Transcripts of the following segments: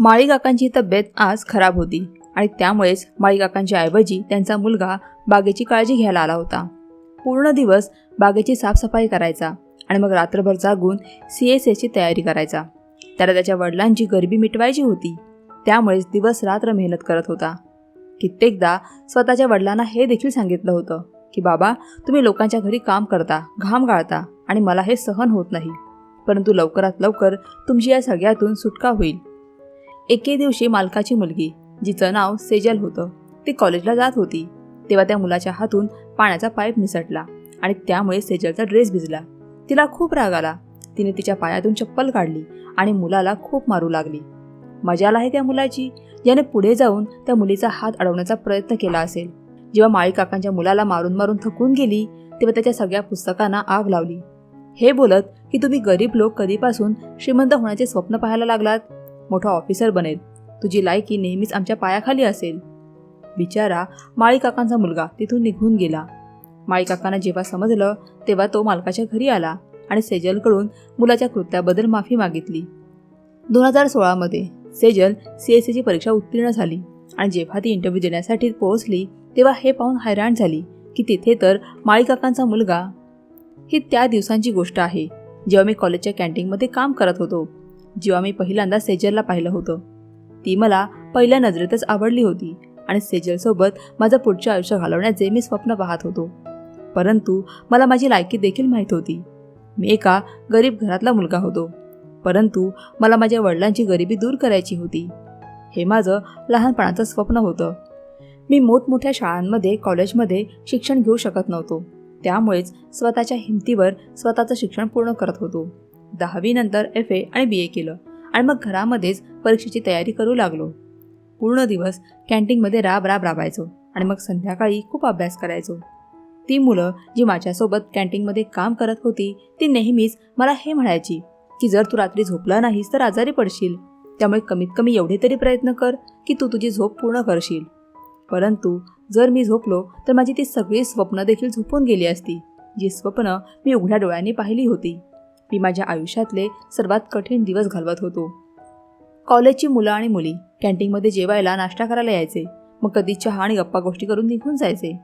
माळी काकांची तब्येत आज खराब होती आणि त्यामुळेच माळीकाकांच्या ऐवजी त्यांचा मुलगा बागेची काळजी घ्यायला आला होता. पूर्ण दिवस बागेची साफसफाई करायचा आणि मग रात्रभर जागून सी एस एसची तयारी करायचा. त्याला त्याच्या वडिलांची गरिबी मिटवायची होती. त्यामुळेच दिवस रात्र मेहनत करत होता. कित्येकदा स्वतःच्या वडिलांना हे देखील सांगितलं होतं की बाबा तुम्ही लोकांच्या घरी काम करता घाम गाळता आणि मला हे सहन होत नाही. परंतु लवकरात लवकर तुमची या सगळ्यातून सुटका होईल. एके दिवशी मालकाची मुलगी जिचं नाव सेजल होतं ती कॉलेजला जात होती. तेव्हा त्या मुलाच्या हातून पाण्याचा पाईप निसटला आणि त्यामुळे सेजलचा ड्रेस भिजला. तिला खूप राग आला. तिने तिच्या पायातून चप्पल काढली आणि मुलाला खूप मारू लागली. मजाल आहे त्या मुलाची? ज्याने पुढे जाऊन त्या मुलीचा हात अडवण्याचा प्रयत्न केला असेल. जेव्हा माळी काकांच्या मुलाला मारून मारून थकून गेली तेव्हा त्याच्या सगळ्या पुस्तकांना आग लावली. हे बोलत की तुम्ही गरीब लोक कधीपासून श्रीमंत होण्याचे स्वप्न पाहायला लागलात? मोठा ऑफिसर बनेल. तुझी लायकी नेहमीच आमच्या पायाखाली असेल. बिचारा माळी काकांचा मुलगा तिथून निघून गेला. माळी काकांना जेव्हा समजलं तेव्हा तो मालकाच्या घरी आला आणि सेजलकडून मुलाच्या कृत्याबद्दल माफी मागितली. दोन हजार सोळामध्ये सेजल सी एस सीची परीक्षा उत्तीर्ण झाली आणि जेव्हा ती इंटरव्ह्यू देण्यासाठी पोहोचली तेव्हा हे पाहून हैराण झाली की तिथे तर माळी काकांचा मुलगा. ही त्या दिवसांची गोष्ट आहे. जेव्हा मी कॉलेजच्या कॅन्टीनमध्ये काम करत होतो जेव्हा मी पहिल्यांदा सेजलला पाहिलं होतं ती मला पहिल्या नजरेतच आवडली होती आणि सेजलसोबत माझं पुढचं आयुष्य घालवण्याचे मी स्वप्न पाहत होतो. परंतु मला माझी लायकी देखील माहीत होती. मी एका गरीब घरातला मुलगा होतो परंतु मला माझ्या वडिलांची गरिबी दूर करायची होती. हे माझं लहानपणाचं स्वप्न होतं. मी मोठमोठ्या शाळांमध्ये कॉलेजमध्ये शिक्षण घेऊ शकत नव्हतो. त्यामुळेच स्वतःच्या हिमतीवर स्वतःचं शिक्षण पूर्ण करत होतो. दहावीनंतर एफ ए आणि बी ए केलं आणि मग घरामध्येच परीक्षेची तयारी करू लागलो. पूर्ण दिवस कॅन्टीनमध्ये राब राब राबायचो आणि मग संध्याकाळी खूप अभ्यास करायचो. ती मुलं जी माझ्यासोबत कॅन्टीनमध्ये काम करत होती ती नेहमीच मला हे म्हणायची की जर तू रात्री झोपला नाहीस तर आजारी पडशील. त्यामुळे कमीत कमी एवढे तरी प्रयत्न कर की तू तुझी झोप पूर्ण करशील. परंतु जर मी झोपलो तर माझी ती सगळी स्वप्न देखील झोपून गेली असती जी स्वप्न मी उघड्या डोळ्यांनी पाहिली होती. मी माझ्या आयुष्यातले सर्वात कठीण दिवस घालवत होतो. कॉलेजची मुलं आणि मुली कॅन्टीनमध्ये जेवायला नाश्ता करायला यायचे. मग कधी चहा आणि गप्पा गोष्टी करून निघून जायचे.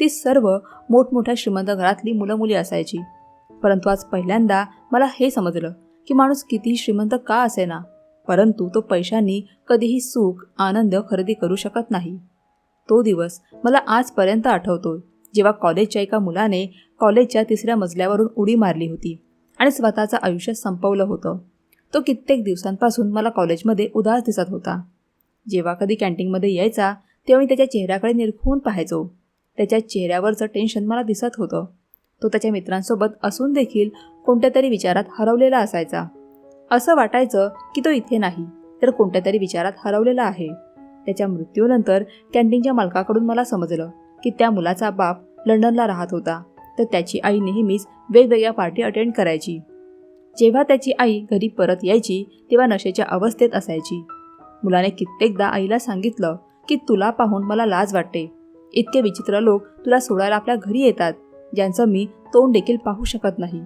ती सर्व मोठमोठ्या श्रीमंत घरातली मुलं मुली असायची. परंतु आज पहिल्यांदा मला हे समजलं की माणूस कितीही श्रीमंत का असेना परंतु तो पैशांनी कधीही सुख आनंद खरेदी करू शकत नाही. तो दिवस मला आजपर्यंत आठवतो जेव्हा कॉलेजच्या एका मुलाने कॉलेजच्या तिसऱ्या मजल्यावरून उडी मारली होती. आणि स्वतःचं आयुष्य संपवलं होतं. तो कित्येक दिवसांपासून मला कॉलेजमध्ये उदास दिसत होता. जेव्हा कधी कॅन्टीनमध्ये यायचा तेव्हा मी त्याच्या चेहऱ्याकडे निरखून पाहायचो. त्याच्या चेहऱ्यावरचं टेन्शन मला दिसत होतं. तो त्याच्या मित्रांसोबत असून देखील कोणत्या तरी विचारात हरवलेला असायचा. असं वाटायचं की तो इथे नाही तर कोणत्या तरी विचारात हरवलेला आहे. त्याच्या मृत्यूनंतर कॅन्टीनच्या मालकाकडून मला समजलं की त्या मुलाचा बाप लंडनला राहत होता. तर त्याची आई नेहमीच वेगवेगळ्या पार्टी अटेंड करायची. जेव्हा त्याची आई घरी परत यायची तेव्हा नशेच्या अवस्थेत असायची. मुलाने कित्येकदा आईला सांगितलं की तुला पाहून मला लाज वाटते. इतके विचित्र लोक तुला सोडायला आपल्या घरी येतात ज्यांचं मी तोंड देखील पाहू शकत नाही.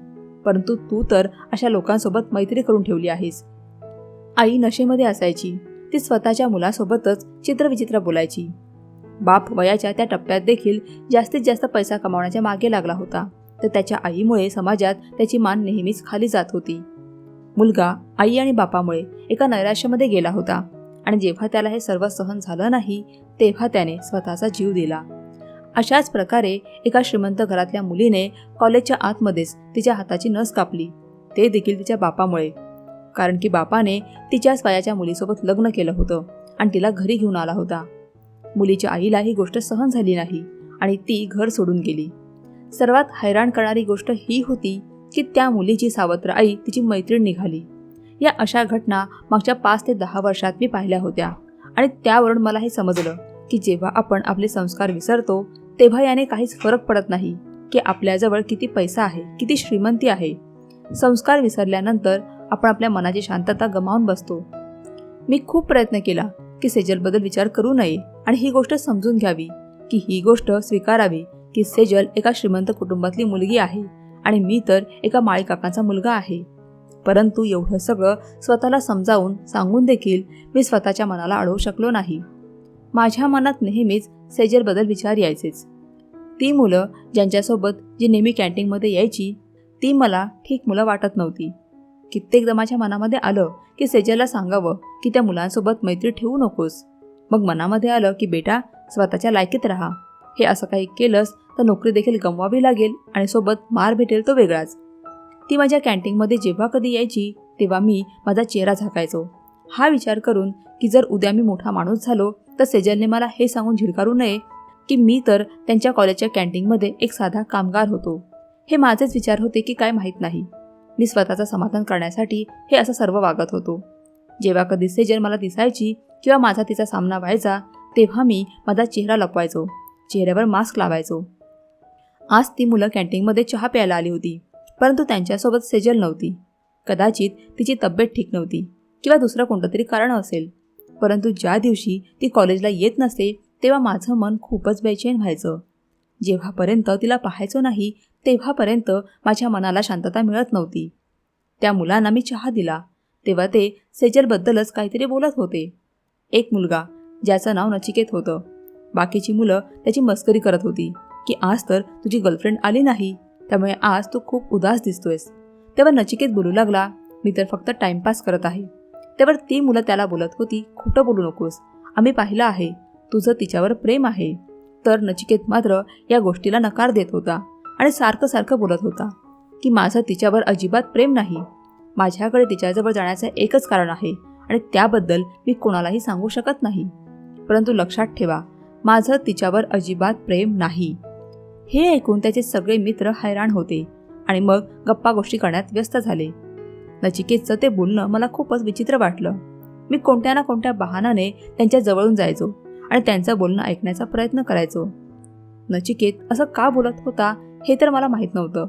परंतु तू तर अशा लोकांसोबत मैत्री करून ठेवली आहेस. आई नशेमध्ये असायची. ती स्वतःच्या मुलासोबतच चित्रविचित्र बोलायची. बाप वयाच्या त्या टप्प्यात देखील जास्तीत जास्त पैसा कमावण्याच्या मागे लागला होता. तर त्याच्या आईमुळे समाजात त्याची मान नेहमीच खाली जात होती. मुलगा आई आणि बापामुळे एका नैराश्यामध्ये गेला होता. आणि जेव्हा त्याला हे सर्व सहन झालं नाही तेव्हा त्याने स्वतःचा जीव दिला. अशाच प्रकारे एका श्रीमंत घरातल्या मुलीने कॉलेजच्या आतमध्येच तिच्या हाताची नस कापली. ते देखील तिच्या बापामुळे. कारण की बापाने तिच्याच वयाच्या मुलीसोबत लग्न केलं होतं आणि तिला घरी घेऊन आला होता. मुलीच्या आईला ही गोष्ट सहन झाली नाही आणि ती घर सोडून गेली. सर्वात हैराण करणारी गोष्ट ही होती की त्या मुलीची सावत्र आई तिची मैत्रीण निघाली. या अशा घटना मागच्या पाच ते दहा वर्षात मी पाहिल्या होत्या आणि त्यावरून मला हे समजलं की जेव्हा आपण आपले संस्कार विसरतो तेव्हा याने काहीच फरक पडत नाही की आपल्याजवळ किती पैसा आहे किती श्रीमंती आहे. संस्कार विसरल्यानंतर आपण आपल्या मनाची शांतता गमावून बसतो. मी खूप प्रयत्न केला की सेजलबद्दल विचार करू नये आणि ही गोष्ट समजून घ्यावी की ही गोष्ट स्वीकारावी की सेजल एका श्रीमंत कुटुंबातली मुलगी आहे आणि मी तर एका माळीकाकांचा मुलगा आहे. परंतु एवढं सगळं स्वतःला समजावून सांगून देखील मी स्वतःच्या मनाला अडवू शकलो नाही. माझ्या मनात नेहमीच सेजलबद्दल विचार यायचेच. ती मुलं ज्यांच्यासोबत जी नेहमी कॅन्टीनमध्ये यायची ती मला ठीक मुलं वाटत नव्हती. कित्येकदा माझ्या मनामध्ये आलं की सेजलला सांगावं की त्या मुलांसोबत मैत्री ठेवू नकोस. मग मनामध्ये आलं की बेटा स्वतःच्या लायकीत राहा. हे असं काही केलंस तर नोकरी देखील गमवावी लागेल आणि सोबत मार भेटेल तो वेगळाच. ती माझ्या कॅन्टीनमध्ये जेव्हा कधी यायची तेव्हा मी माझा चेहरा झाकायचो. हा विचार करून की जर उद्या मी मोठा माणूस झालो तर सेजलने मला हे सांगून झिडकारू नये की मी तर त्यांच्या कॉलेजच्या कॅन्टीनमध्ये एक साधा कामगार होतो. हे माझेच विचार होते की काय माहीत नाही. मी स्वतःचं समाधान करण्यासाठी हे असं सर्व वागत होतो. जेव्हा कधी सेजल मला दिसायची किंवा माझा तिचा सामना व्हायचा तेव्हा मी माझा चेहरा लपवायचो चेहऱ्यावर मास्क लावायचो. आज ती मुलं कॅन्टीनमध्ये चहा प्यायला आली होती परंतु त्यांच्यासोबत सेजल नव्हती. कदाचित तिची तब्येत ठीक नव्हती किंवा दुसरं कोणतं तरी कारण असेल. परंतु ज्या दिवशी ती कॉलेजला येत नसते तेव्हा माझं मन खूपच बेचैन व्हायचं. जेव्हापर्यंत तिला पाहायचो नाही तेव्हापर्यंत माझ्या मनाला शांतता मिळत नव्हती. त्या मुलांना मी चहा दिला. तेव्हा ते सेजलबद्दलच काहीतरी बोलत होते. एक मुलगा ज्याचं नाव नचिकेत होतं. बाकीची मुलं त्याची मस्करी करत होती की आज तर तुझी गर्लफ्रेंड आली नाही त्यामुळे आज तू खूप उदास दिसतोयस. तेव्हा नचिकेत बोलू लागला मी तर फक्त टाइमपास करत आहे. तेव्हा ती मुलं त्याला बोलत होती खोटं बोलू नकोस. आम्ही पाहिलं आहे तुझं तिच्यावर प्रेम आहे. तर नचिकेत मात्र या गोष्टीला नकार देत होता आणि सारखं सारखं बोलत होता की माझं तिच्यावर अजिबात प्रेम नाही. माझ्याकडे तिच्याजवळ जाण्याचं एकच कारण आहे आणि त्याबद्दल मी कोणालाही सांगू शकत नाही. परंतु लक्षात ठेवा माझं तिच्यावर अजिबात प्रेम नाही. हे ऐकून त्याचे सगळे मित्र हैराण होते आणि मग गप्पा गोष्टी करण्यात व्यस्त झाले. नचिकेतचं ते बोलणं मला खूपच विचित्र वाटलं. मी कोणत्या ना कोणत्या बहानाने त्यांच्या जवळून जायचो. आणि त्यांचं बोलणं ऐकण्याचा प्रयत्न करायचो. नचिकेत असं का बोलत होता हे तर मला माहीत नव्हतं.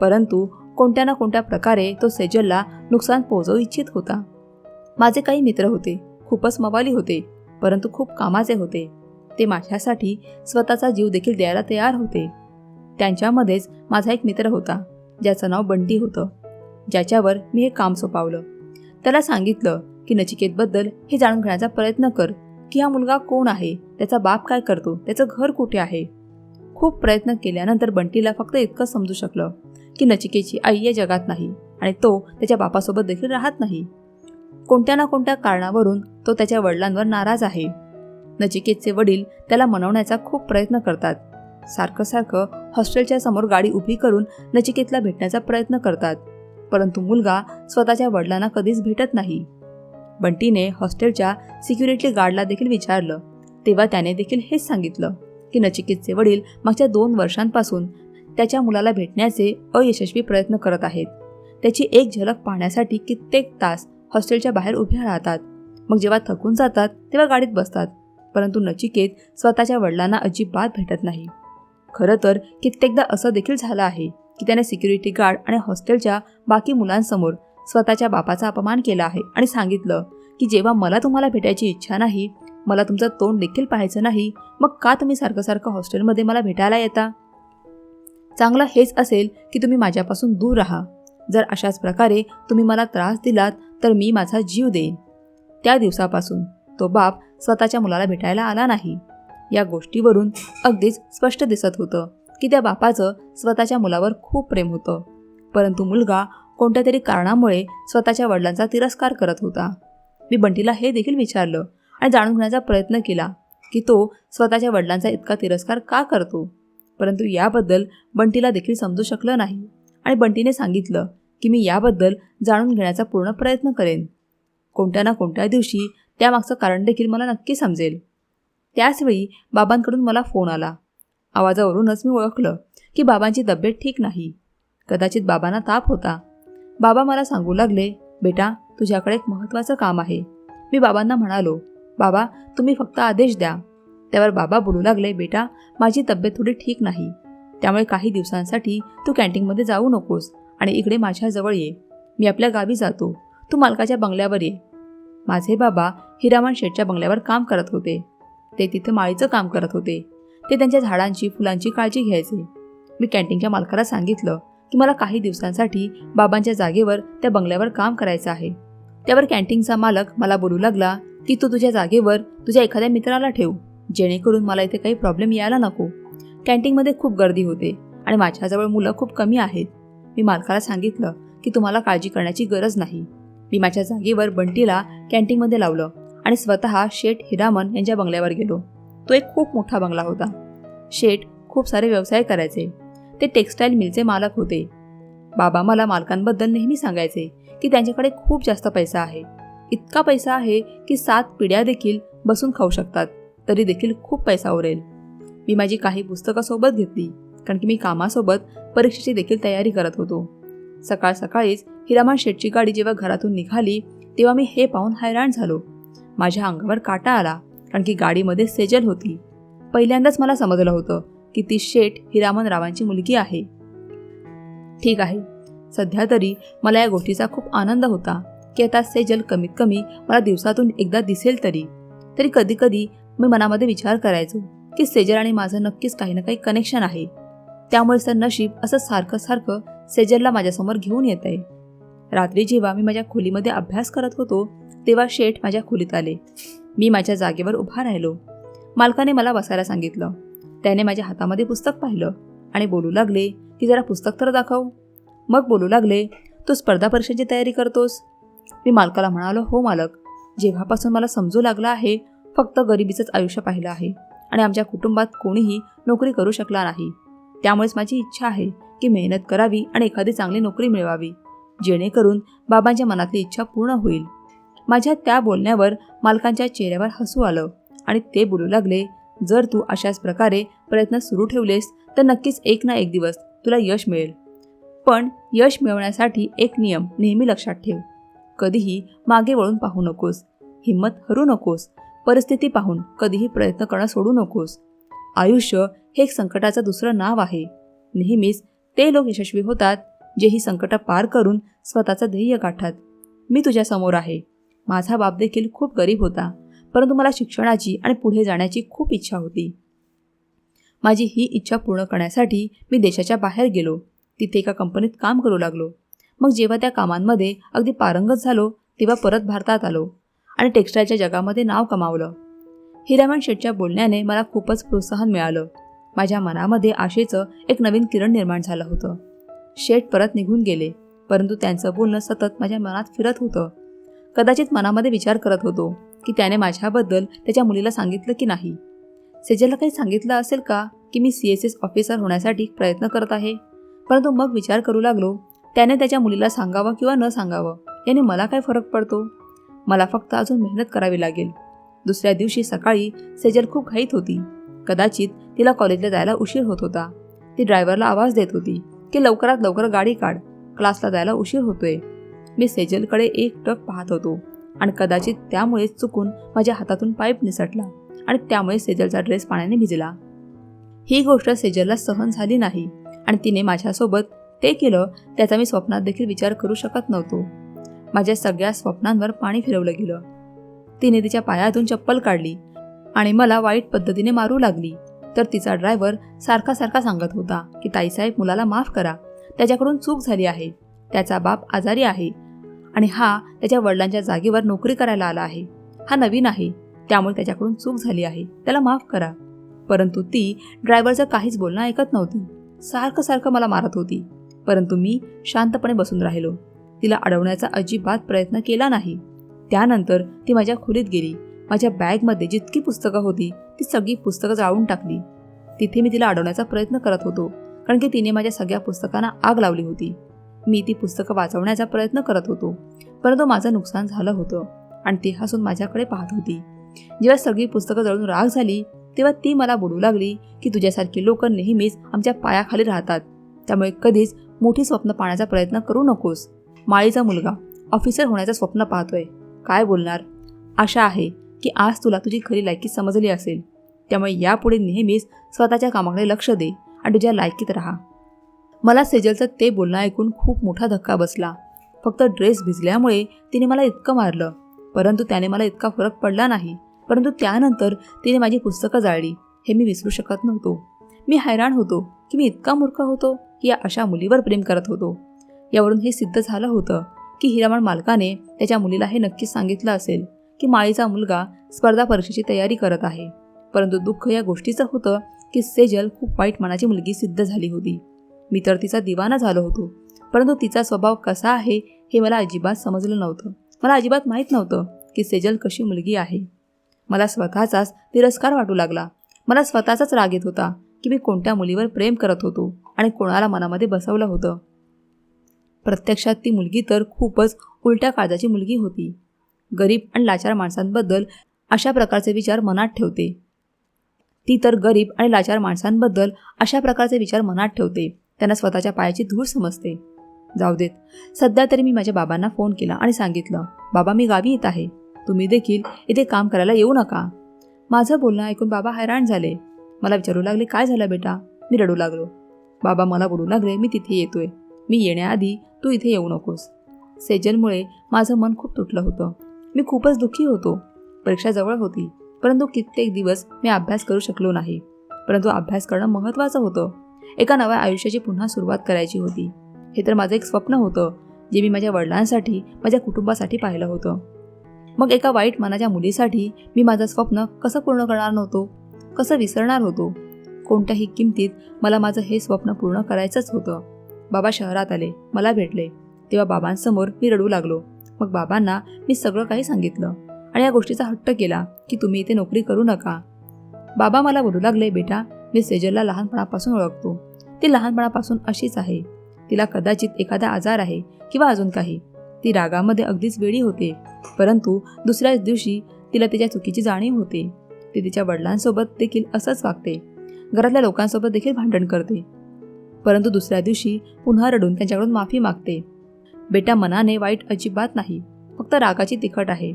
परंतु कोणत्या ना कोणत्या प्रकारे तो सेजलला नुकसान पोहोचवू इच्छित होता. माझे काही मित्र होते खूपच मवाली होते परंतु खूप कामाचे होते. ते माझ्यासाठी स्वतःचा जीव देखील द्यायला तयार होते. त्यांच्यामध्येच माझा एक मित्र होता ज्याचं नाव बंटी होतं. ज्याच्यावर मी हे काम सोपावलं. त्याला सांगितलं की नचिकेतबद्दल हे जाणून घेण्याचा प्रयत्न कर की हा मुलगा कोण आहे? त्याचा बाप काय करतो? त्याचं घर कुठे आहे? खूप प्रयत्न केल्यानंतर बंटीला फक्त इतकं समजू शकलं की नचिकेची आई या जगात नाही आणि तो त्याच्या बापासोबत देखील राहत नाही. कोणत्या ना कोणत्या कारणावरून तो त्याच्या वडिलांवर नाराज आहे. नचिकेतचे वडील त्याला मनवण्याचा खूप प्रयत्न करतात. सारखं सारखं हॉस्टेलच्या समोर गाडी उभी करून नचिकेतला भेटण्याचा प्रयत्न करतात. परंतु मुलगा स्वतःच्या वडिलांना कधीच भेटत नाही. बंटीने हॉस्टेलच्या सिक्युरिटी गार्डला देखील विचारलं. तेव्हा त्याने देखील हेच सांगितलं की नचिकेतचे वडील मागच्या दोन वर्षांपासून त्याच्या मुलाला भेटण्याचे अयशस्वी प्रयत्न करत आहेत. त्याची एक झलक पाहण्यासाठी कित्येक तास हॉस्टेलच्या बाहेर उभ्या राहतात. मग जेव्हा थकून जातात तेव्हा गाडीत बसतात. परंतु नचिकेत स्वतःच्या वडिलांना अजिबात भेटत नाही. खरं तर कित्येकदा असं देखील झालं आहे की त्याने सिक्युरिटी गार्ड आणि हॉस्टेलच्या बाकी मुलांसमोर स्वतःच्या बापाचा अपमान केला आहे आणि सांगितलं की जेव्हा मला तुम्हाला भेटायची इच्छा नाही मला तुमचं तोंड देखील पाहायचं नाही मग का तुम्ही सारखं सारखं हॉस्टेलमध्ये मला भेटायला येता? चांगलं हेच असेल की तुम्ही माझ्यापासून दूर राहा. जर अशाच प्रकारे तुम्ही मला त्रास दिलात तर मी माझा जीव देईन. त्या दिवसापासून तो बाप स्वतःच्या मुलाला भेटायला आला नाही. या गोष्टीवरून अगदीच स्पष्ट दिसत होतं की त्या बापाचं स्वतःच्या मुलावर खूप प्रेम होतं. परंतु मुलगा कोणत्या तरी कारणामुळे स्वतःच्या वडिलांचा तिरस्कार करत होता. मी बंटीला हे देखील विचारलं आणि जाणून घेण्याचा प्रयत्न केला की तो स्वतःच्या वडिलांचा इतका तिरस्कार का करतो? परंतु याबद्दल बंटीला देखील समजू शकलं नाही आणि बंटीने सांगितलं की मी याबद्दल जाणून घेण्याचा पूर्ण प्रयत्न करेन. कोणत्या ना कोणत्या दिवशी त्यामागचं कारण देखील मला नक्की समजेल. त्याचवेळी बाबांकडून मला फोन आला. आवाजावरूनच मी ओळखलं की बाबांची तब्येत ठीक नाही. कदाचित बाबांना ताप होता. बाबा मला सांगू लागले बेटा तुझ्याकडे एक महत्त्वाचं काम आहे. मी बाबांना म्हणालो बाबा तुम्ही फक्त आदेश द्या. त्यावर बाबा बोलू लागले बेटा माझी तब्येत थोडी ठीक नाही. त्यामुळे काही दिवसांसाठी तू कॅन्टीनमध्ये जाऊ नकोस आणि इकडे माझ्याजवळ ये. मी आपल्या गावी जातो. तू मालकाच्या बंगल्यावर ये. माझे बाबा हिरामान शेठच्या बंगल्यावर काम करत होते. ते तिथे माळीचं काम करत होते. ते त्यांच्या झाडांची फुलांची काळजी घ्यायचे. मी कॅन्टीनच्या मालकाला सांगितलं की मला काही दिवसांसाठी बाबांच्या जागेवर त्या बंगल्यावर काम करायचं आहे. त्यावर कॅन्टीनचा मालक मला बोलू लागला की तू तुझ्या जागेवर तुझ्या एखाद्या मित्राला ठेव जेणेकरून मला इथे काही प्रॉब्लेम यायला नको. कॅन्टीनमध्ये खूप गर्दी होते आणि माझ्याजवळ मुलं खूप कमी आहेत. मी मालकाला सांगितलं की तुम्हाला काळजी करण्याची गरज नाही. मी माझ्या जागेवर बंटीला कॅन्टीनमध्ये लावलं आणि स्वतः शेठ हिरामन यांच्या बंगल्यावर गेलो. तो एक खूप मोठा बंगला होता. शेठ खूप सारे व्यवसाय करायचे. ते टेक्स्टाईल मिलचे मालक होते. बाबा मला मालकांबद्दल नेहमी सांगायचे की त्यांच्याकडे खूप जास्त पैसा आहे. इतका पैसा आहे की सात पिढ्या देखील बसून खाऊ शकतात तरी देखील खूप पैसा उरेल. मी माझी काही पुस्तकं सोबत घेतली कारण की मी कामासोबत परीक्षेची देखील तयारी करत होतो. सकाळ सकाळीच हिरामा शेठची गाडी जेव्हा घरातून निघाली तेव्हा मी हे पाहून हैराण झालो. माझ्या अंगावर काटा आला कारण की गाडीमध्ये सेजल होती. पहिल्यांदाच मला समजलं होतं की ती शेठ हिरामन रावांची मुलगी आहे. ठीक आहे. सध्या तरी मला या गोष्टीचा खूप आनंद होता की आता सेजल कमीत कमी मला दिवसातून एकदा दिसेल तरी. तरी कधी कधी मी मनामध्ये विचार करायचो की सेजल आणि माझं नक्कीच काही ना काही कनेक्शन आहे. त्यामुळे तर नशीब असं सारखं सारखं सेजलला माझ्यासमोर घेऊन येत आहे रात्री जेव्हा मी माझ्या खोलीमध्ये अभ्यास करत होतो तेव्हा शेठ माझ्या खोलीत आले. मी माझ्या जागेवर उभा राहिलो. मालकाने मला बसायला सांगितलं. त्याने माझ्या हातामध्ये पुस्तक पाहिलं आणि बोलू लागले की जरा पुस्तक तर दाखव. मग बोलू लागले तू स्पर्धा परीक्षेची तयारी करतोस. मी मालकाला म्हणालो हो मालक जेव्हापासून मला समजू लागलं आहे फक्त गरिबीचंच आयुष्य पाहिलं आहे आणि आमच्या कुटुंबात कोणीही नोकरी करू शकला नाही. त्यामुळेच माझी इच्छा आहे की मेहनत करावी आणि एखादी चांगली नोकरी मिळवावी जेणेकरून बाबांच्या मनातली इच्छा पूर्ण होईल. माझ्या त्या बोलण्यावर मालकांच्या चेहऱ्यावर हसू आलं आणि ते बोलू लागले जर तू अशाच प्रकारे प्रयत्न सुरू ठेवलेस तर नक्कीच एक ना एक दिवस तुला यश मिळेल. पण यश मिळवण्यासाठी एक नियम नेहमी लक्षात ठेव. कधीही मागे वळून पाहू नकोस. हिंमत हरू नकोस. परिस्थिती पाहून कधीही प्रयत्न करणं सोडू नकोस. आयुष्य हे एक संकटाचं दुसरं नाव आहे. नेहमीच ते लोक यशस्वी होतात जे ही संकटं पार करून स्वतःचं ध्येय गाठतात. मी तुझ्यासमोर आहे. माझा बाप देखील खूप गरीब होता. परंतु मला शिक्षणाची आणि पुढे जाण्याची खूप इच्छा होती. माझी ही इच्छा पूर्ण करण्यासाठी मी देशाच्या बाहेर गेलो. तिथे एका कंपनीत काम करू लागलो. मग जेव्हा त्या कामांमध्ये अगदी पारंगत झालो तेव्हा परत भारतात आलो आणि टेक्स्टाईलच्या जगामध्ये नाव कमावलं. हिरामन शेठच्या बोलण्याने मला खूपच प्रोत्साहन मिळालं. माझ्या मनामध्ये आशेचं एक नवीन किरण निर्माण झालं होतं. शेठ परत निघून गेले परंतु त्यांचं बोलणं सतत माझ्या मनात फिरत होतं. कदाचित मनामध्ये विचार करत होतो की त्याने माझ्याबद्दल त्याच्या मुलीला सांगितलं की नाही. सेजलला काही सांगितलं असेल का की मी सी एस एस ऑफिसर होण्यासाठी प्रयत्न करत आहे? परंतु मग विचार करू लागलो त्याने त्याच्या मुलीला सांगावं किंवा न सांगावं याने मला काय फरक पडतो? मला फक्त अजून मेहनत करावी लागेल. दुसऱ्या दिवशी सकाळी सेजल खूप घाईत होती. कदाचित तिला कॉलेजला जायला उशीर होत होता. ती ड्रायव्हरला आवाज देत होती की लवकरात लवकर गाडी काढ. क्लासला जायला उशीर होतोय. मी सेजलकडे एक टक पाहत होतो. आणि कदाचित त्यामुळे चुकून माझ्या हातातून पाईप निसटला आणि त्यामुळे सेजलचा ड्रेस पाण्याने भिजला. ही गोष्ट सेजलला सहन झाली नाही आणि तिने माझ्यासोबत ते केलं त्याचा मी स्वप्नात देखील विचार करू शकत नव्हतो. माझ्या सगळ्या स्वप्नांवर पाणी फिरवलं गेलं. तिने तिच्या पायातून चप्पल काढली आणि मला वाईट पद्धतीने मारू लागली. तर तिचा ड्रायव्हर सारखा सारखा सांगत होता की ताईसाहेब मुलाला माफ करा. त्याच्याकडून चूक झाली आहे. त्याचा बाप आजारी आहे. आणि हा त्याच्या वडिलांच्या जागेवर नोकरी करायला आला आहे. हा नवीन आहे. त्यामुळे त्याच्याकडून चूक झाली आहे. त्याला माफ करा. परंतु ती ड्रायव्हरचं काहीच बोलणं ऐकत नव्हती. सारखं सारखं मला मारत होती. परंतु मी शांतपणे बसून राहिलो. तिला अडवण्याचा अजिबात प्रयत्न केला नाही. त्यानंतर ती माझ्या खोलीत गेली. माझ्या बॅगमध्ये जितकी पुस्तकं होती ती सगळी पुस्तकं जाळून टाकली. तिथे मी तिला अडवण्याचा प्रयत्न करत होतो कारण की तिने माझ्या सगळ्या पुस्तकांना आग लावली होती. मी ती पुस्तकं वाचवण्याचा प्रयत्न करत होतो. परंतु माझं नुकसान झालं होतं आणि ती हसून माझ्याकडे पाहत होती. जेव्हा सगळी पुस्तकं जळून राग झाली तेव्हा ती मला बोलू लागली की तुझ्यासारखी लोक नेहमीच आमच्या पायाखाली राहतात. त्यामुळे कधीच मोठी स्वप्न पाहण्याचा प्रयत्न करू नकोस. माळीचा मुलगा ऑफिसर होण्याचं स्वप्न पाहतोय. काय बोलणार? आशा आहे की आज तुला तुझी खरी लायकी समजली असेल. त्यामुळे यापुढे नेहमीच स्वतःच्या कामाकडे लक्ष दे आणि तुझ्या लायकीत राहा. मला सेजलचं ते बोलणं ऐकून खूप मोठा धक्का बसला. फक्त ड्रेस भिजल्यामुळे तिने मला इतकं मारलं. परंतु त्याने मला इतका फरक पडला नाही. परंतु त्यानंतर तिने माझी पुस्तकं जाळली. हे मी विसरू शकत नव्हतो. मी हैराण होतो की मी इतका मूर्ख होतो की या अशा मुलीवर प्रेम करत होतो. यावरून हे सिद्ध झालं होतं की हिरामण मालकाने त्याच्या मुलीला हे नक्कीच सांगितलं असेल की माळीचा मुलगा स्पर्धा परीक्षेची तयारी करत आहे. परंतु दुःख या गोष्टीचं होतं की सेजल खूप वाईट मनाची मुलगी सिद्ध झाली होती. मी तर तिचा दिवाना झालो होतो. परंतु तिचा स्वभाव कसा आहे हे मला अजिबात समजलं नव्हतं. मला अजिबात माहीत नव्हतं की सेजल कशी मुलगी आहे. मला स्वतःचाच तिरस्कार वाटू लागला. मला स्वतःचाच राग येत होता की मी कोणत्या मुलीवर प्रेम करत होतो आणि कोणाला मनामध्ये बसवलं होतं. प्रत्यक्षात ती मुलगी तर खूपच उलट्या काळजाची मुलगी होती. गरीब आणि लाचार माणसांबद्दल अशा प्रकारचे विचार मनात ठेवते. ती तर गरीब आणि लाचार माणसांबद्दल अशा प्रकारचे विचार मनात ठेवते. त्यांना स्वतःच्या पायाची धूळ समजते. जाऊ देत. सध्या तरी मी माझ्या बाबांना फोन केला आणि सांगितलं बाबा मी गावी येत आहे. तुम्ही देखील इथे काम करायला येऊ नका. माझं बोलणं ऐकून बाबा हैराण झाले. मला विचारू लागले काय झालं बेटा? मी रडू लागलो. बाबा मला बोलू लागले मी तिथे येतोय. मी येण्याआधी तू इथे येऊ नकोस. सेजनमुळे माझं मन खूप तुटलं होतं. मी खूपच दुःखी होतो. परीक्षा जवळ होती परंतु कित्येक दिवस मी अभ्यास करू शकलो नाही. परंतु अभ्यास करणं महत्त्वाचं होतं. एका नव्या आयुष्याची पुन्हा सुरुवात करायची होती. हे तर माझं एक स्वप्न होतं जे मी माझ्या वडिलांसाठी माझ्या कुटुंबासाठी पाहिलं होतं. मग एका वाईट मनाच्या मुलीसाठी मी माझं स्वप्न कसं पूर्ण करणार नव्हतो? कसं विसरणार होतो? कोणत्याही किमतीत मला माझं हे स्वप्न पूर्ण करायचंच होतं. बाबा शहरात आले मला भेटले. तेव्हा बाबांसमोर मी रडू लागलो. मग बाबांना मी सगळं काही सांगितलं आणि या गोष्टीचा हट्ट केला की तुम्ही इथे नोकरी करू नका. बाबा मला बोलू लागले बेटा मी सेजलला लहानपणापासून ओळखतो. ती लहानपणापासून अशीच आहे. तिला कदाचित एखादा आजार आहे किंवा अजून काही. ती रागामध्ये अगदीच वेळी होते. परंतु दुसऱ्याच दिवशी तिला तिच्या चुकीची जाणीव होते. ती तिच्या वडिलांसोबत देखील असंच वागते. घरातल्या लोकांसोबत देखील भांडण करते. परंतु दुसऱ्या दिवशी पुन्हा रडून त्यांच्याकडून माफी मागते. बेटा मनाने वाईट अजिबात नाही. फक्त रागाची तिखट आहे.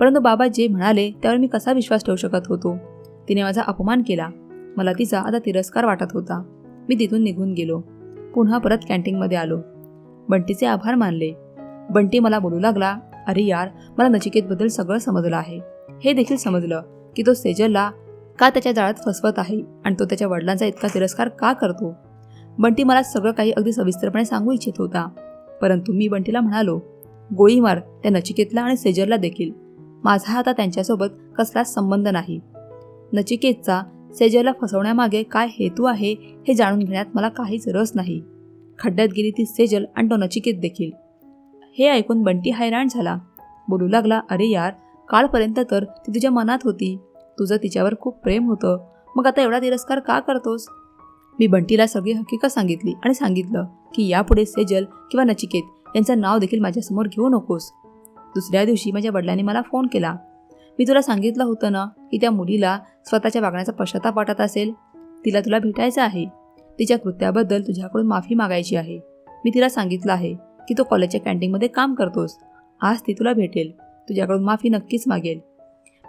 परंतु बाबा जे म्हणाले त्यावर मी कसा विश्वास ठेवू शकत होतो? तिने माझा अपमान केला. मला तिचा आता तिरस्कार वाटत होता. मी तिथून निघून गेलो. पुन्हा परत कॅन्टीनमध्ये आलो. बंटीचे आभार मानले. बंटी मला बोलू लागला अरे यार मला नचिकेतबद्दल सगळं समजलं आहे. हे देखील समजलं की तो सेजलला का त्याच्या जाळ्यात फसवत आहे आणि तो त्याच्या वडिलांचा इतका तिरस्कार का करतो? बंटी मला सगळं काही अगदी सविस्तरपणे सांगू इच्छित होता. परंतु मी बंटीला म्हणालो गोळी मार त्या नचिकेतला आणि सेजरला देखील. माझा आता त्यांच्यासोबत कसलाच संबंध नाही. नचिकेतचा सेजलला फसवण्यामागे काय हेतू आहे हे जाणून घेण्यात मला काहीच रस नाही. खड्ड्यात गेली ती सेजल आणि तो नचिकेत देखील. हे ऐकून बंटी हैराण झाला. बोलू लागला अरे यार कालपर्यंत तर ती तुझ्या मनात होती. तुझं तिच्यावर खूप प्रेम होतं. मग आता एवढा तिरस्कार का करतोस? मी बंटीला सगळी हकीकत सांगितली आणि सांगितलं की यापुढे सेजल किंवा नचिकेत यांचं नाव देखील माझ्यासमोर घेऊ नकोस. दुसऱ्या दिवशी माझ्या वडिलांनी मला फोन केला. मी तुला सांगितलं होतं ना की त्या मुलीला स्वतःच्या वागण्याचा पश्चाताप वाटत असेल. तिला तुला भेटायचं आहे. तिच्या कृत्याबद्दल तुझ्याकडून माफी मागायची आहे. मी तिला सांगितलं आहे की तो कॉलेजच्या कॅन्टीनमध्ये काम करतोस. आज ती तुला भेटेल. तुझ्याकडून माफी नक्कीच मागेल.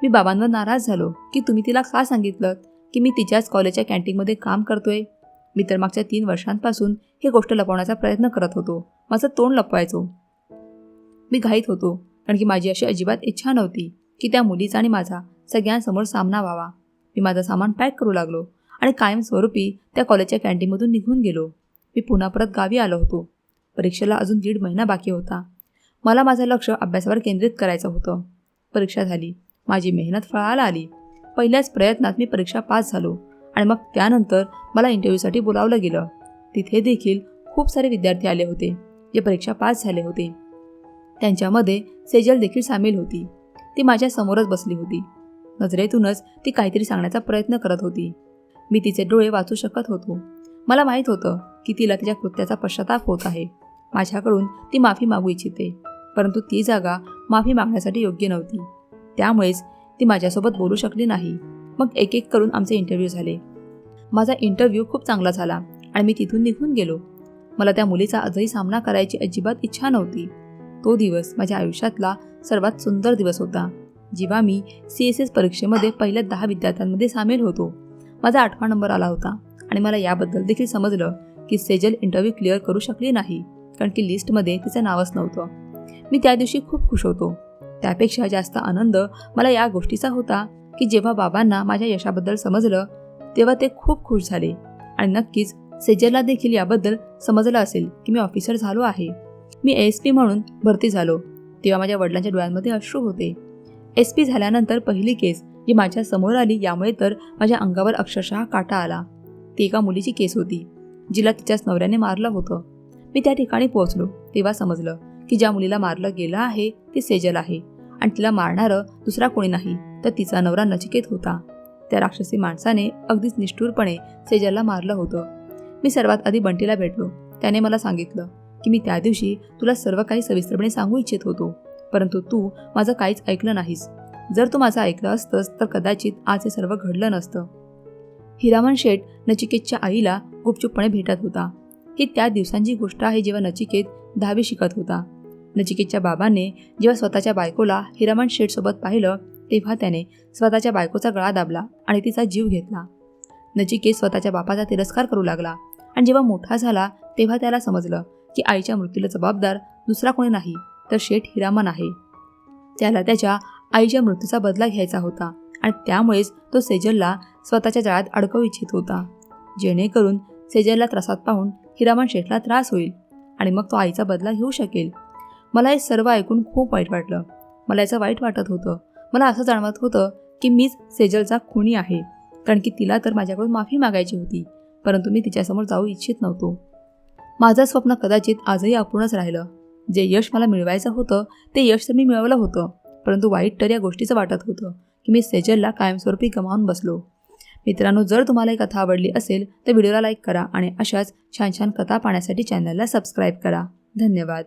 मी बाबांवर नाराज झालो की तुम्ही तिला का सांगितलं की मी तिच्याच कॉलेजच्या कॅन्टीनमध्ये काम करतोय? मी तर मागच्या तीन वर्षांपासून ही गोष्ट लपवण्याचा प्रयत्न करत होतो. माझं तोंड लपवायचो. मी घाईत होतो कारण की माझी अशी अजिबात इच्छा नव्हती. की त्या मुलीचा आणि माझा सगळ्यांसमोर सामना व्हावा. मी माझं सामान पॅक करू लागलो आणि कायमस्वरूपी त्या कॉलेजच्या कॅन्टीनमधून निघून गेलो. मी पुन्हा परत गावी आलो होतो. परीक्षेला अजून दीड महिना बाकी होता. मला माझं लक्ष अभ्यासावर केंद्रित करायचं होतं. परीक्षा झाली. माझी मेहनत फळाला आली. पहिल्याच प्रयत्नात मी परीक्षा पास झालो आणि मग त्यानंतर मला इंटरव्ह्यूसाठी बोलावलं गेलं. तिथे देखील खूप सारे विद्यार्थी आले होते जे परीक्षा पास झाले होते. त्यांच्यामध्ये सेजल देखील सामील होती. ती माझ्या समोरच बसली होती. नजरेतूनच ती काहीतरी सांगण्याचा प्रयत्न करत होती. मी तिचे डोळे वाचू शकत होतो. मला माहीत होतं की तिला तिच्या कृत्याचा पश्चाताप होत आहे. माझ्याकडून ती माफी मागू इच्छिते परंतु ती जागा माफी मागण्यासाठी योग्य नव्हती. त्यामुळेच ती माझ्यासोबत बोलू शकली नाही. मग एक एक करून आमचे इंटरव्ह्यू झाले. माझा इंटरव्ह्यू खूप चांगला झाला आणि मी तिथून निघून गेलो. मला त्या मुलीचा आजही सामना करायची अजिबात इच्छा नव्हती. तो दिवस माझ्या आयुष्यातला सर्वात सुंदर दिवस होता. जेव्हा मी सी एस एस परीक्षेमध्ये पहिल्या दहा विद्यार्थ्यांमध्ये सामील होतो माझा आठवा नंबर आला होता आणि मला याबद्दल देखील समजलं की सेजल इंटरव्ह्यू क्लिअर करू शकली नाही कारण की लिस्टमध्ये तिचं नावच नव्हतं. मी त्या दिवशी खूप खुश होतो. त्यापेक्षा जास्त आनंद मला या गोष्टीचा होता की जेव्हा बाबांना माझ्या यशाबद्दल समजलं तेव्हा ते खूप खुश झाले. आणि नक्कीच सेजलला देखील याबद्दल समजलं असेल की मी ऑफिसर झालो आहे. मी एस पी म्हणून भरती झालो. तेव्हा माझ्या वडिलांच्या डोळ्यांमध्ये अश्रू होते. एस पी झाल्यानंतर पहिली केस जी माझ्यासमोर आली यामुळे तर माझ्या अंगावर अक्षरशः काटा आला. ती एका मुलीची केस होती जिला तिच्याच नवऱ्याने मारलं होतं. मी त्या ठिकाणी पोहोचलो तेव्हा समजलं की ज्या मुलीला मारलं गेलं आहे ती सेजल आहे आणि तिला मारणारं दुसरा कोणी नाही तर तिचा नवरा नचिकेत होता. त्या राक्षसी माणसाने अगदीच निष्ठुरपणे सेजलला मारलं होतं. मी सर्वात आधी बंटीला भेटलो. त्याने मला सांगितलं की मी त्या दिवशी तुला सर्व काही सविस्तरपणे सांगू इच्छित होतो. परंतु तू माझं काहीच ऐकलं नाहीस. जर तू माझं ऐकलं असतंस तर कदाचित आज हे सर्व घडलं नसतं. हिरामन शेठ नचिकेतच्या आईला गुपचूपपणे भेटत होता. ही त्या दिवसांची गोष्ट आहे जेव्हा नचिकेत दहावी शिकत होता. नचिकेतच्या बाबाने जेव्हा स्वतःच्या बायकोला हिरामन शेठसोबत पाहिलं तेव्हा त्याने स्वतःच्या बायकोचा गळा दाबला आणि तिचा जीव घेतला. नचिकेत स्वतःच्या बापाचा तिरस्कार करू लागला आणि जेव्हा मोठा झाला तेव्हा त्याला समजलं की आईच्या मृत्यूला जबाबदार दुसरा कोणी नाही तर शेठ हिरामन आहे. त्याला त्याच्या आईच्या मृत्यूचा बदला घ्यायचा होता आणि त्यामुळेच तो सेजलला स्वतःच्या जाळ्यात अडकवू इच्छित होता. जेणेकरून सेजलला त्रासात पाहून हिरामन शेठला त्रास होईल आणि मग तो आईचा बदला घेऊ शकेल. मला हे सर्व ऐकून खूप वाईट वाटलं. मला याचं वाईट वाटत होतं. मला असं जाणवत होतं की मीच सेजलचा खुणी आहे कारण की तिला तर माझ्याकडून माफी मागायची होती परंतु मी तिच्यासमोर जाऊ इच्छित नव्हतो. माझं स्वप्न कदाचित आजही अपूर्णच राहिलं. जे यश मला मिळवायचं होतं ते यश तर मी मिळवलं होतं. परंतु वाईट तर या गोष्टीचं वाटत होतं की मी सेजलला कायमस्वरूपी गमावून बसलो. मित्रांनो जर तुम्हाला ही कथा आवडली असेल तर व्हिडिओला लाईक करा आणि अशाच छान छान कथा पाहण्यासाठी चॅनलला सबस्क्राईब करा. धन्यवाद.